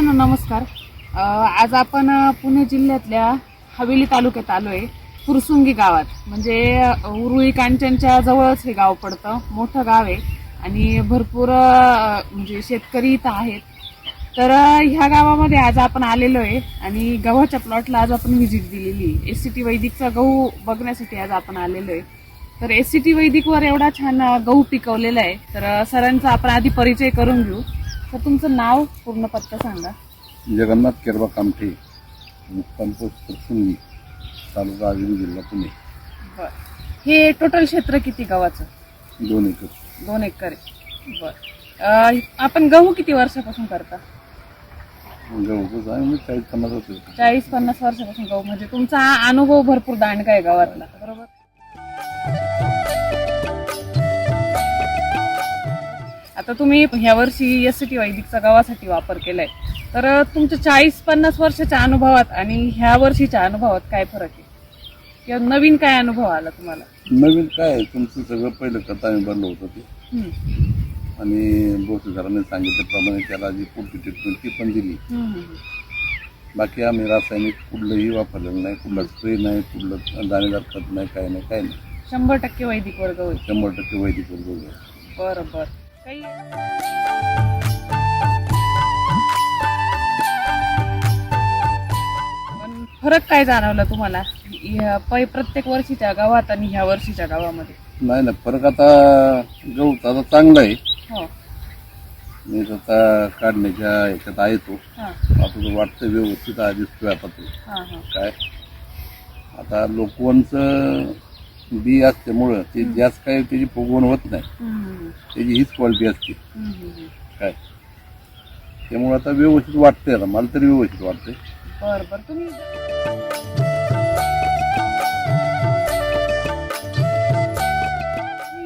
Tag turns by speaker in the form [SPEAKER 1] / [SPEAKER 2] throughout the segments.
[SPEAKER 1] मित्रांनो नमस्कार. आज आपण पुणे जिल्ह्यातल्या हवेली तालुक्यात आलोय फुरसुंगी गावात. म्हणजे उरुळी कांचनच्या जवळच हे गाव पडतं. मोठं गाव आहे आणि भरपूर म्हणजे शेतकरी इथं आहेत. तर ह्या गावामध्ये आज आपण आलेलो आहे आणि गव्हाच्या प्लॉटला आज आपण व्हिजिट दिलेली एस सी टी वैदिकचा गहू बघण्यासाठी आज आपण आलेलो आहे. तर एस सी टी वैदिकवर एवढा छान गहू पिकवलेला आहे. तर सरांचा आपण आधी परिचय करून घेऊ. तर तुमचं नाव पूर्ण पत्ता सांगा.
[SPEAKER 2] जगन्नाथ केरबा कामठे मुक्काम पोस्ट तालुका आजरी जिल्हा पुणे.
[SPEAKER 1] बर. हे टोटल क्षेत्र किती गव्हाचं?
[SPEAKER 2] दोन एकर.
[SPEAKER 1] दोन एकर आहे. बर. आपण गहू किती वर्षापासून करता?
[SPEAKER 2] गहूच आहे म्हणजे चाळीस पन्नास
[SPEAKER 1] चाळीस पन्नास वर्षापासून गहू. म्हणजे तुमचा अनुभव भरपूर दांडगा आहे गावातला बरोबर? आता तुम्ही ह्या वर्षी एस सी टी वैदिकचा गव्हासाठी वापर केलाय. तर तुमच्या चाळीस पन्नास वर्षाच्या अनुभवात आणि ह्या वर्षीच्या अनुभवात काय फरक आहे? किंवा नवीन काय अनुभव आला तुम्हाला?
[SPEAKER 2] नवीन काय आहे, तुमचं सगळं पहिलं करता आम्ही भरलं होतं ते.
[SPEAKER 1] हम्म.
[SPEAKER 2] आणि बोसेसरांनी सांगितल्याप्रमाणे त्याला जी पुढची ट्रीटमेंट ती पण दिली.
[SPEAKER 1] हम्म.
[SPEAKER 2] बाकी आम्ही रासायनिक कुठलंही वापरलेलं नाही. कुठला स्प्रे नाही कुठलं दाणेदार खत नाही काय नाही काय नाही.
[SPEAKER 1] शंभर टक्के वैदिक वर्ग होईल.
[SPEAKER 2] शंभर टक्के वैदिक वर्ग आहे.
[SPEAKER 1] बरं बरं. काही पण फरक काय जाणवला तुम्हाला? ह्या पै- प्रत्येक वर्षीच्या गावात आणि ह्या वर्षीच्या गावामध्ये?
[SPEAKER 2] नाही ना फरक आता गहू आता चांगला आहे.
[SPEAKER 1] हो.
[SPEAKER 2] मी आता काढण्याच्या ह्याच्यात आहे तो.
[SPEAKER 1] हा.
[SPEAKER 2] आता तो वाटतं व्यवस्थित आहे दिसतोय आता तो.
[SPEAKER 1] हा हा.
[SPEAKER 2] काय? आता लोकवनचं बी असल्यामुळं ते जास्त काय त्याची फुगवण होत नाही. त्याची हीच क्वालिटी असते. काय? त्यामुळे आता व्यवस्थित वाटतंय आता. मला तरी व्यवस्थित वाटतंय.
[SPEAKER 1] बरं बरं. तुम्ही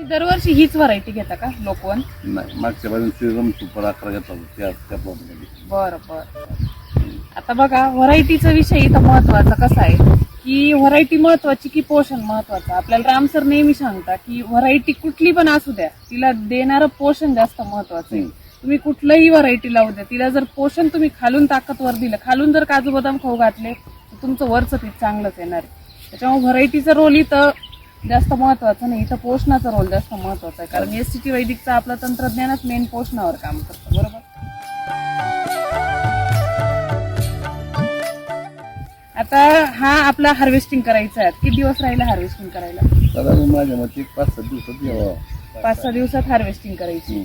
[SPEAKER 1] दरवर्षी हीच व्हरायटी घेता का? लोकवन?
[SPEAKER 2] नाही मागच्या बाजून श्रीरम सुपर अकरा घेतला होता. त्या त्या प्लॉटमध्ये
[SPEAKER 1] बर बर. आता बघा व्हरायटीचा विषय इथं महत्त्वाचा कसा आहे? की व्हरायटी महत्वाची की पोषण महत्वाचं? आपल्याला राम सर नेहमी सांगता की व्हरायटी कुठली पण असू द्या तिला देणारं पोषण जास्त महत्वाचं आहे. तुम्ही कुठलंही व्हरायटी लावू द्या तिला जर पोषण तुम्ही खालून ताकदवर दिलं खालून जर काजू बदाम खाऊ घातले तर तुमचं वरचं पीक चांगलंच येणार आहे. त्याच्यामुळे व्हरायटीचा रोल इथं जास्त महत्त्वाचा नाही इथं पोषणाचा रोल जास्त महत्त्वाचा आहे. कारण एस टी वैदिकचं आपलं तंत्रज्ञानच मेन पोषणावर काम करतं बरोबर? हा आपला हार्वेस्टिंग करायचा आहे. किती दिवस राहिला हार्वेस्टिंग करायला?
[SPEAKER 2] साधारण माझ्या मते एक पाच सात दिवसात यावं.
[SPEAKER 1] पाच सहा दिवसात हार्वेस्टिंग करायची.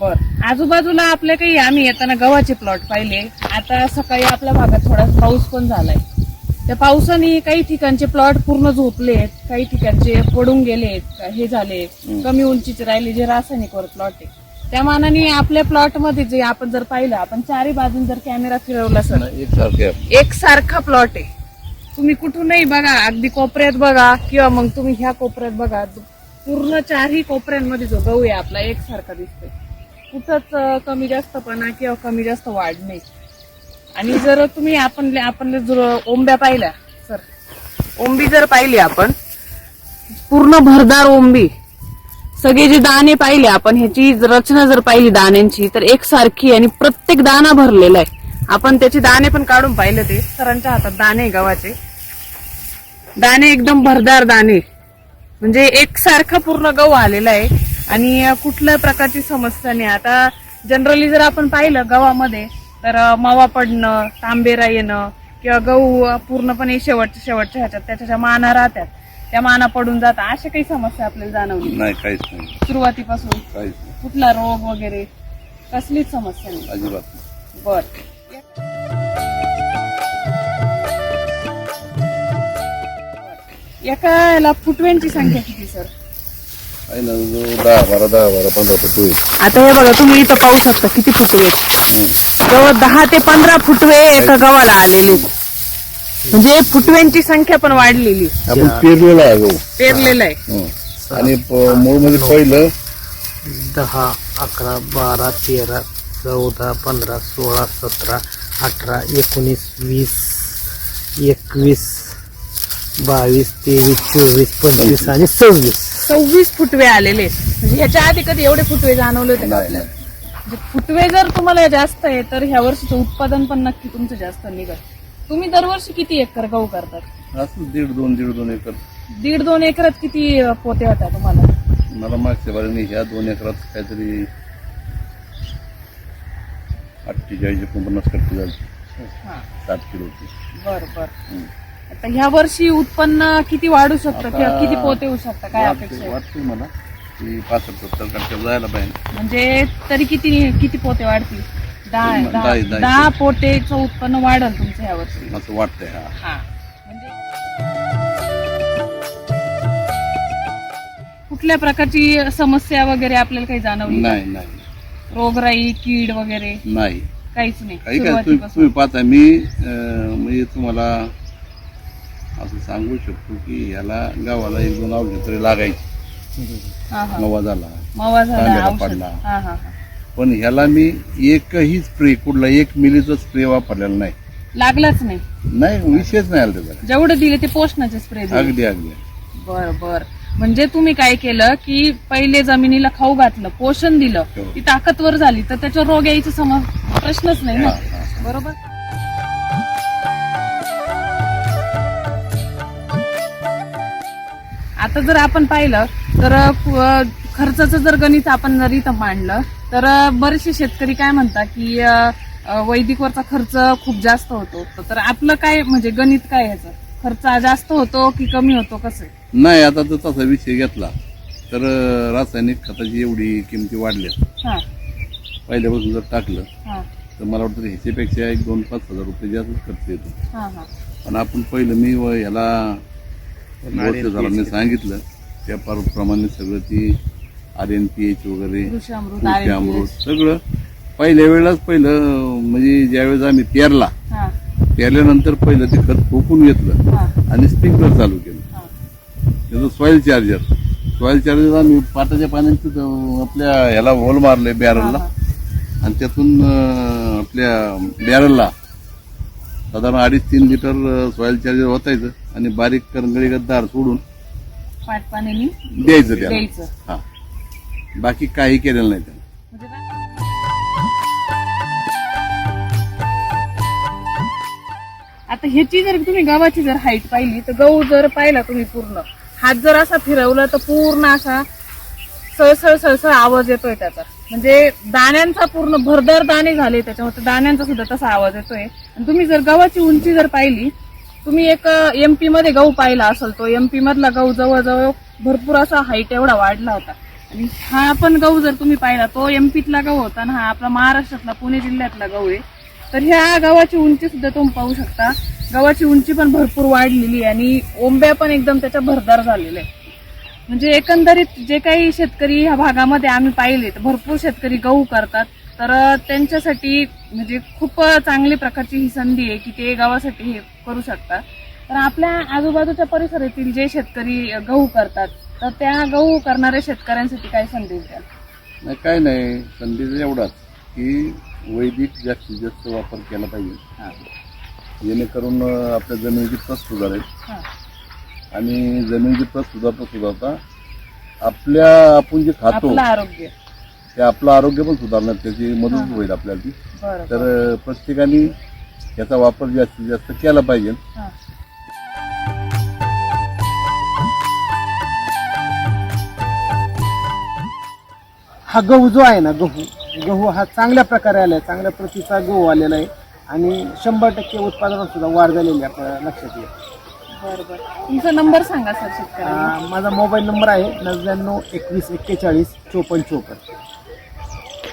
[SPEAKER 1] बर. आजूबाजूला आपल्या काही आम्ही येताना गव्हाचे प्लॉट पाहिले. आता सकाळी आपल्या भागात थोडा पाऊस पण झालाय. त्या पावसाने काही ठिकाणचे प्लॉट पूर्ण झोपलेत काही ठिकाणचे पडून गेलेत हे झाले. कमी उंचीचे राहिले जे रासायनिक वर प्लॉट आहे. त्या मानाने आपल्या प्लॉटमध्ये जे आपण जर पाहिलं आपण चारही बाजून जर कॅमेरा फिरवला सर
[SPEAKER 2] एकसारखे. आहे.
[SPEAKER 1] एक सारखा प्लॉट आहे. तुम्ही कुठूनही बघा अगदी कोपऱ्यात बघा किंवा मग तुम्ही ह्या कोपऱ्यात बघा पूर्ण चारही कोपऱ्यांमध्ये जो गहू आहे आपला एकसारखा दिसतोय. कुठंच कमी जास्तपणा किंवा कमी जास्त वाढ नाही. आणि जर तुम्ही आपण आपण जर ओंब्या पाहिल्या सर. ओंबी जर पाहिली आपण पूर्ण भरदार ओंबी. सगळे जे दाणे पाहिले आपण ह्याची रचना जर पाहिली दाण्यांची तर एकसारखी आणि प्रत्येक दाना भरलेला आहे. आपण त्याचे दाणे पण काढून पाहिले ते. सरांच्या हातात दाणे गव्हाचे. दाणे एकदम भरदार दाणे. म्हणजे एकसारखा पूर्ण गहू आलेला आहे. आणि कुठल्या प्रकारची समस्या नाही. आता जनरली जर आपण पाहिलं गव्हामध्ये तर मावा पडणं तांबेरा येणं किंवा गहू पूर्णपणे शेवटच्या शेवटच्या ह्याच्यात त्याच्या माना राहतात. त्या माना पडून जातात अशा काही समस्या आपल्याला जाणवली?
[SPEAKER 2] नाही काहीच नाही.
[SPEAKER 1] सुरुवातीपासून? कुठला रोग वगैरे? कसलीच समस्या नाही.
[SPEAKER 2] अजिबात
[SPEAKER 1] बर. एका याला फुटव्यांची संख्या किती सर
[SPEAKER 2] आहे ना जो दहा बारा दहा बारा पंधरा फूट होईल
[SPEAKER 1] आता हे बघा तुम्ही इथं पाहू शकता किती फुटवे. जवळ दहा ते पंधरा फुटवे एका गव्हाला आलेले आहेत. म्हणजे फुटव्यांची संख्या पण वाढलेली
[SPEAKER 2] आपण पेरलेला आहे गहू
[SPEAKER 1] पेरलेलं आहे
[SPEAKER 2] हं. आणि मूळमध्ये पहिलं
[SPEAKER 3] दहा अकरा बारा तेरा चौदा पंधरा सोळा सतरा अठरा एकोणीस वीस एकवीस बावीस तेवीस चोवीस पंचवीस आणि सव्वीस.
[SPEAKER 1] सव्वीस फुटवे आलेले. म्हणजे याच्या आधी कधी एवढे फुटवे जाणवले होते का आपल्याला? म्हणजे फुटवे जर तुम्हाला जास्त आहे तर ह्या वर्षीचं उत्पादन पण नक्की तुमचं जास्त निघत तुम्ही दरवर्षी किती एकर गहू करतात?
[SPEAKER 2] असं दीड दोन दीड दोन एकर.
[SPEAKER 1] दीड दोन एकरात किती अं, पोते होत्या तुम्हाला?
[SPEAKER 2] मला मागच्या बारीने ह्या दोन एकरात काहीतरी अठ्ठेचाळीस एकोणपन्नास टक्के झाली. सात किलोची
[SPEAKER 1] बर बर. आता ह्या वर्षी उत्पन्न किती वाढू शकतं?
[SPEAKER 2] आता-
[SPEAKER 1] किंवा किती पोते होऊ शकतं? काय अपेक्षा आहे?
[SPEAKER 2] वाटतंय मला की पासष्ट सत्तर टक्के जायला पाहिजे.
[SPEAKER 1] म्हणजे तरी किती किती पोते वाढतील? दहा
[SPEAKER 2] दहा-
[SPEAKER 1] दहा
[SPEAKER 2] दहा-
[SPEAKER 1] दहा. पोतेचं उत्पन्न वाढल तुमचं ह्या वर्षी.
[SPEAKER 2] असं वाटतंय हा.
[SPEAKER 1] हा. म्हणजे कुठल्या प्रकारची समस्या वगैरे आपल्याला काही जाणवली?
[SPEAKER 2] नाही नाही.
[SPEAKER 1] रोगराई कीड वगैरे?
[SPEAKER 2] नाही.
[SPEAKER 1] काहीच नाही.
[SPEAKER 2] काही काय तुम्ही
[SPEAKER 1] सुरुवातीपासून.
[SPEAKER 2] तुम्ही पाहता मी अं, म्हणजे तुम्हाला असं सांगू शकतो की ह्याला गावाला एक दोन औषध तरी लागायची.
[SPEAKER 1] हा हा.
[SPEAKER 2] नवा झाला
[SPEAKER 1] मवा झाला
[SPEAKER 2] कांद्याला
[SPEAKER 1] औषध.
[SPEAKER 2] पडला.
[SPEAKER 1] हा हा हा.
[SPEAKER 2] पण ह्याला मी एकही स्प्रे कुठला एक मिलीचा स्प्रे वापरलेला नाही.
[SPEAKER 1] लागलाच नाही.
[SPEAKER 2] नाही विषयच नाही आला त्याचा.
[SPEAKER 1] जेवढे दिले ते पोषणाचे स्प्रे दिले.
[SPEAKER 2] अगदी अगदी.
[SPEAKER 1] बर बर. म्हणजे तुम्ही काय केलं की पहिले जमिनीला खाऊ घातलं पोषण दिलं
[SPEAKER 2] हो.
[SPEAKER 1] ती ताकदवर झाली तर त्याच्यावर रोग यायचा सम प्रश्नच नाही ना. बरोबर आता जर आपण पाहिलं तर खर्चाचं जर गणित आपण जर इथं मांडलं तर बरेचसे शेतकरी काय म्हणतात की वैदिकवरचा खर्च खूप जास्त होतो तर आपलं काय म्हणजे गणित काय ह्याचं खर्च जास्त होतो की कमी होतो कसं?
[SPEAKER 2] नाही आता तर तसा विषय घेतला तर रासायनिक खताची एवढी किमती वाढल्या
[SPEAKER 1] हा.
[SPEAKER 2] पहिल्यापासून जर टाकलं
[SPEAKER 1] हा.
[SPEAKER 2] तर मला वाटतं ह्याच्यापेक्षा एक दोन पाच हजार रुपये जास्त खर्च येतो.
[SPEAKER 1] हा हा.
[SPEAKER 2] पण आपण पहिलं मी व याला वर्ष झालं मी सांगितलं त्या पर- प्रमाणे सगळं ती आर एन पी एच वगैरे
[SPEAKER 1] कृषी अमृत
[SPEAKER 2] कृषी
[SPEAKER 1] RNPS.
[SPEAKER 2] अमृत सगळं पहिल्या वेळेलाच पहिलं म्हणजे ज्यावेळेस आम्ही पेरला पेरल्यानंतर पहिलं ते खत ठोकून घेतलं आणि स्प्रिंकलर चालू केलं. त्याचं सॉइल चार्जर सॉइल चार्जर आम्ही पाटाच्या पाण्यात तिथं आपल्या ह्याला होल मारले बॅरलला आणि त्यातून आपल्या बॅरलला साधारण अडीच तीन लिटर सॉइल चार्जर होतायचं आणि बारीक करंगळीगत दार सोडून
[SPEAKER 1] पाट पाण्याने
[SPEAKER 2] द्यायचं त्याला.
[SPEAKER 1] द्यायचं.
[SPEAKER 2] हा. बाकी काही केलेलं नाही त्यानं.
[SPEAKER 1] आता ह्याची जर तुम्ही गव्हाची जर हाईट पाहिली तर गहू जर पाहिला तुम्ही पूर्ण हात जर असा फिरवला तर पूर्ण असा सळसळ सळसळ आवाज येतोय त्याचा. म्हणजे दाण्यांचा पूर्ण भरदार दाणे झाले त्याच्यामध्ये दाण्यांचा सुद्धा तसा आवाज येतोय. आणि तुम्ही जर गव्हाची उंची जर पाहिली तुम्ही एक एमपी मध्ये गहू पाहिला असेल तो एमपी मधला गहू जवळजवळ भरपूर असा हाईट एवढा वाढला होता. आणि हा पण गहू जर तुम्ही पाहिला तो एमपीतला गहू होता ना हा आपला महाराष्ट्रातला पुणे जिल्ह्यातला गहू आहे. तर ह्या गव्हाची उंची सुद्धा तुम्ही पाहू शकता. गव्हाची उंची पण भरपूर वाढलेली आहे आणि ओंब्या पण एकदम त्याच्या भरदार झालेल्या आहे म्हणजे एकंदरीत जे काही शेतकरी ह्या भागामध्ये आम्ही पाहिले तर भरपूर शेतकरी गहू करतात. तर त्यांच्यासाठी म्हणजे खूप चांगली प्रकारची ही संधी आहे की ते गावासाठी हे करू शकतात. तर आपल्या आजूबाजूच्या परिसरातील जे शेतकरी गहू करतात तर त्या गहू करणाऱ्या शेतकऱ्यांसाठी काय संदेश द्याल?
[SPEAKER 2] नाही काय नाही. संदेश एवढाच की वैदिक जास्तीत जास्त वापर केला पाहिजे. जेणेकरून आपल्या जमिनीची प्रत सुधारेल. आणि जमिनीची प्रत सुधारता सुधारता आपल्या आपण जे खातो
[SPEAKER 1] आपलं आरोग्य
[SPEAKER 2] ते आपलं आरोग्य पण सुधारण्यात त्याची मदत. होईल आपल्याला ती तर प्रत्येकाने याचा वापर जास्तीत जास्त केला पाहिजे.
[SPEAKER 1] हा
[SPEAKER 3] गहू जो आहे ना गहू गहू हा चांगल्या प्रकारे आलाय चांगल्या प्रतीचा गहू आलेला आहे. आणि शंभर टक्के उत्पादनात सुद्धा वाढ झालेली आहे आपल्याला लक्षात येईल.
[SPEAKER 1] बरं बरं तुमचा नंबर सांगा सर शेतकऱ्यांना.
[SPEAKER 3] अं, माझा मोबाईल नंबर आहे नव्याण्णव एकवीस एक्केचाळीस चोपन्न चोपन्न.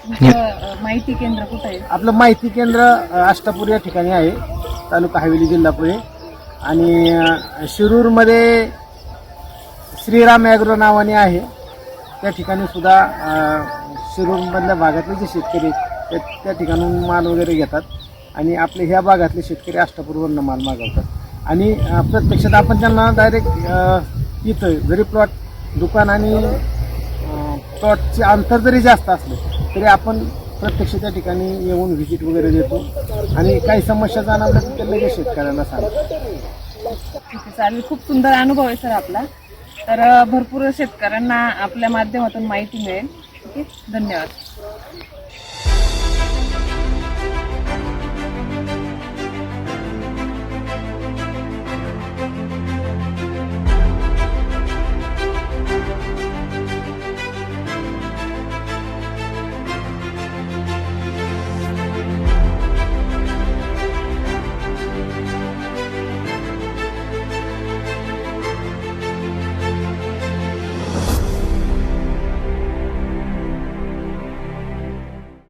[SPEAKER 1] तुमचं अं, माहिती केंद्र कुठं आहे?
[SPEAKER 3] आपलं माहिती केंद्र अं, अष्टापूर या ठिकाणी आहे. तालुका हवेली जिल्हा पुणे आणि अं, शिरूरमध्ये श्रीराम ॲग्रो नावाने आहे. त्या ठिकाणी सुद्धा अं, शिरूरमधल्या भागातले जे शेतकरी आहेत, त्या त्या ठिकाणून माल वगैरे घेतात आणि आपले ह्या भागातले शेतकरी अष्टापूरवरनं माल मागवतात. आणि प्रत्यक्षात आपण त्यांना डायरेक्ट इथं जरी प्लॉट दुकान आणि प्लॉटचे अंतर जरी जास्त असलं तरी आपण प्रत्यक्ष त्या ठिकाणी येऊन व्हिजिट वगैरे देतो. आणि काही समस्या जाणवल्या तर ते लगेच शेतकऱ्यांना सांगतो
[SPEAKER 1] ठीक आहे चालेल. खूप सुंदर अनुभव आहे सर आपला. तर भरपूर शेतकऱ्यांना आपल्या माध्यमातून माहिती मिळेल. ठीक आहे? धन्यवाद.